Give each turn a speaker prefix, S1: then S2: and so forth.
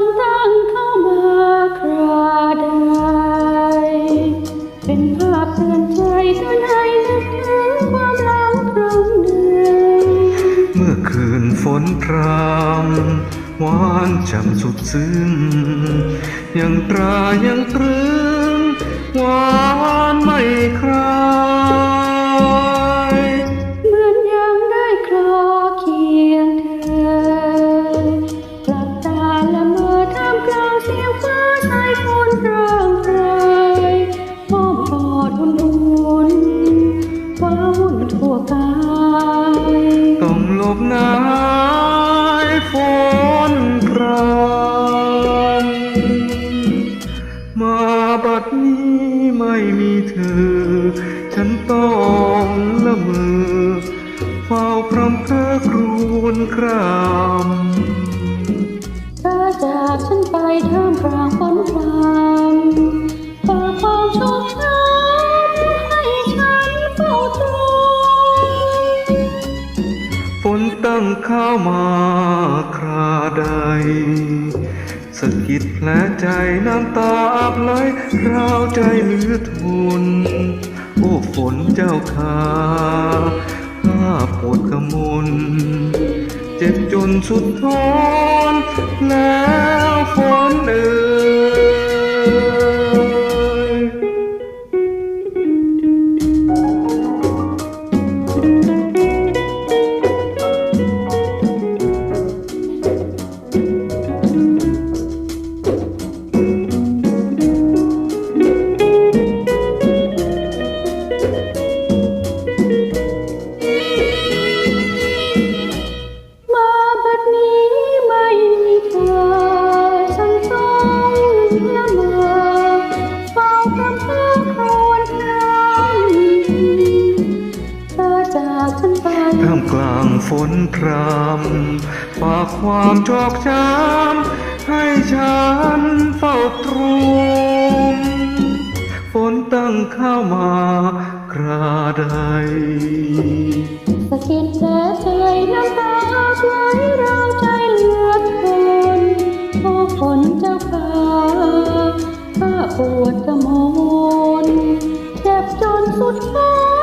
S1: นตั้งเข้ามาคราใดเป็นภาพ
S2: เตือนใจตัวไนนึกถึงความหลังครั้งหนึ่งเมื่อคืนฝนพรำหวานจำสุดซึ้งยังตรายังตรึงหวาน
S1: ไม่ครา บนายฝนพรำมาบัดนี้ไม่มีเธอ ฉันต้องละเมอเฝ้าพรำเพอครวญคราม
S2: เธอจากฉันไปท่ามกลางฝน เข้า
S1: มาคราใดสะกิดแผลใจน้ำตาอาบไหลราวใจมือทุน โอ้ฝนเจ้าขาผ้าปวดกระมนเจ็บจนสุดทนแล้ว ท่ามกลางฝนพรำฝากความชอกช้ำให้ฉันเฝ้าตรมฝนตั้งเข้ามาคราใด
S2: สะกิดแผลใจ ปวดกระมนเจ็บจนสุดท้า